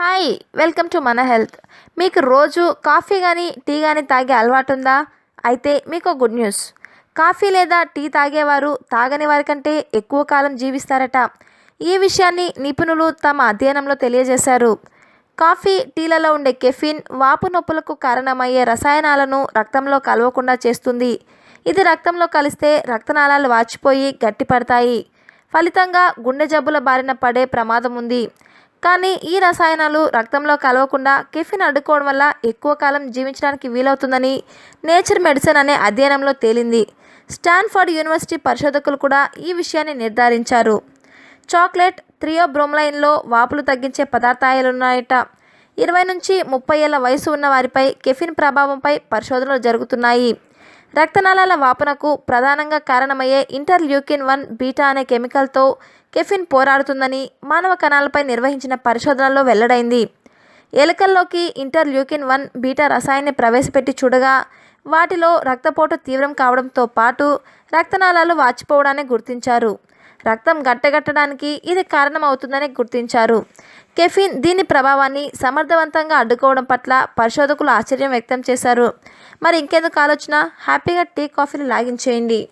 Hi welcome to మన health. మీకు రోజు కాఫీ కానీ టీ కానీ తాగే అలవాటు ఉందా అయితే మీకు గుడ్ న్యూస్. కాఫీ లేదా టీ తాగేవారు తాగని వారి కంటే ఎక్కువ కాలం జీవిస్తారట. ఈ విషయాన్ని నిపుణులు తమ అధ్యయనంలో తెలియజేశారు. కాఫీ టీలలో ఉండే కెఫిన్ వాపు నొప్పులకు కారణమయ్యే రసాయనాలను రక్తంలో కలవకుండా చేస్తుంది. ఇది రక్తంలో కలిస్తే రక్తనాళాలు వాచిపోయి గట్టిపడతాయి. ఫలితంగా గుండె జబ్బుల బారిన పడే ప్రమాదం ఉంది. కానీ ఈ రసాయనాలు రక్తంలో కలవకుండా కెఫిన్ అడ్డుకోవడం వల్ల ఎక్కువ కాలం జీవించడానికి వీలవుతుందని నేచర్ మెడిసిన్ అనే అధ్యయనంలో తేలింది. స్టాన్ఫర్డ్ యూనివర్సిటీ పరిశోధకులు కూడా ఈ విషయాన్ని నిర్ధారించారు. చాక్లెట్ థ్రియోబ్రోమ్లైన్లో వాపులు తగ్గించే పదార్థాలున్నాయట ఇరవై నుంచి ముప్పై ఏళ్ళ వయసు ఉన్న వారిపై కెఫిన్ ప్రభావంపై పరిశోధనలు జరుగుతున్నాయి. రక్తనాళాల వాపనకు ప్రధానంగా కారణమయ్యే ఇంటర్ల్యూకిన్ వన్ బీటా అనే కెమికల్తో కెఫిన్ పోరాడుతుందని మానవ కణాలపై నిర్వహించిన పరిశోధనలో వెల్లడైంది. ఎలుకల్లోకి ఇంటర్ల్యూకిన్ వన్ బీటా రసాయన్ని ప్రవేశపెట్టి చూడగా వాటిలో రక్తపోటు తీవ్రం కావడంతో పాటు రక్తనాళాలు వాచిపోవడాన్ని గుర్తించారు. రక్తం గట్టగట్టడానికి ఇది కారణమవుతుందని గుర్తించారు. కెఫిన్ దీని ప్రభావాన్ని సమర్థవంతంగా అడ్డుకోవడం పట్ల పరిశోధకులు ఆశ్చర్యం వ్యక్తం చేశారు. మరి ఇంకెందుకు ఆలోచన? హ్యాపీగా టీ కాఫీని లాగించేయండి.